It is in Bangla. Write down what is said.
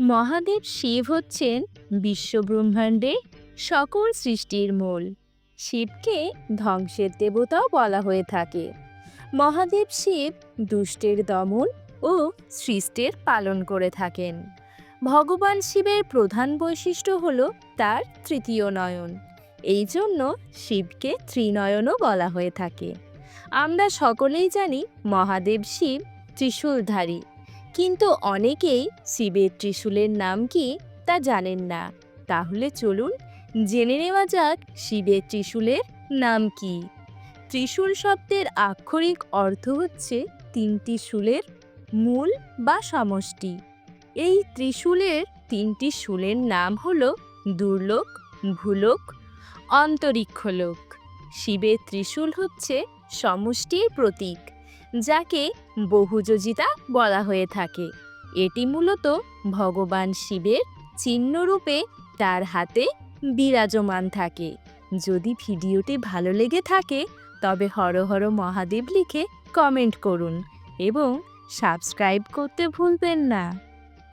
মহাদেব শিব হচ্ছেন বিশ্বব্রহ্মাণ্ডে সকল সৃষ্টির মূল। শিবকে ধ্বংসের দেবতাও বলা হয়ে থাকে। মহাদেব শিব দুষ্টের দমন ও সৃষ্টের পালন করে থাকেন। ভগবান শিবের প্রধান বৈশিষ্ট্য হল তার তৃতীয় নয়ন। এই জন্য শিবকে ত্রিনয়নও বলা হয়ে থাকে। আমরা সকলেই জানি মহাদেব শিব ত্রিশূলধারী। কিন্তু অনেকেই শিবের ত্রিশূলের নাম কি তা জানেন না। তাহলে চলুন জেনে নেওয়া যাক শিবের ত্রিশূলের নাম কি। ত্রিশূল শব্দের আক্ষরিক অর্থ হচ্ছে তিনটি শূলের মূল বা সমষ্টি। এই ত্রিশূলের তিনটি শূলের নাম হল দুর্লোক, ভূলোক, অন্তরিক্ষলোক। শিবের ত্রিশূল হচ্ছে সমষ্টির প্রতীক। যাকে বহুযোজিতা বলা হয়ে থাকে। এটি মূলত ভগবান শিবের চিহ্নরূপে তার হাতে বিরাজমান থাকে। যদি ভিডিওটি ভালো লেগে থাকে, তবে হর হর মহাদেব লিখে কমেন্ট করুন এবং সাবস্ক্রাইব করতে ভুলবেন না।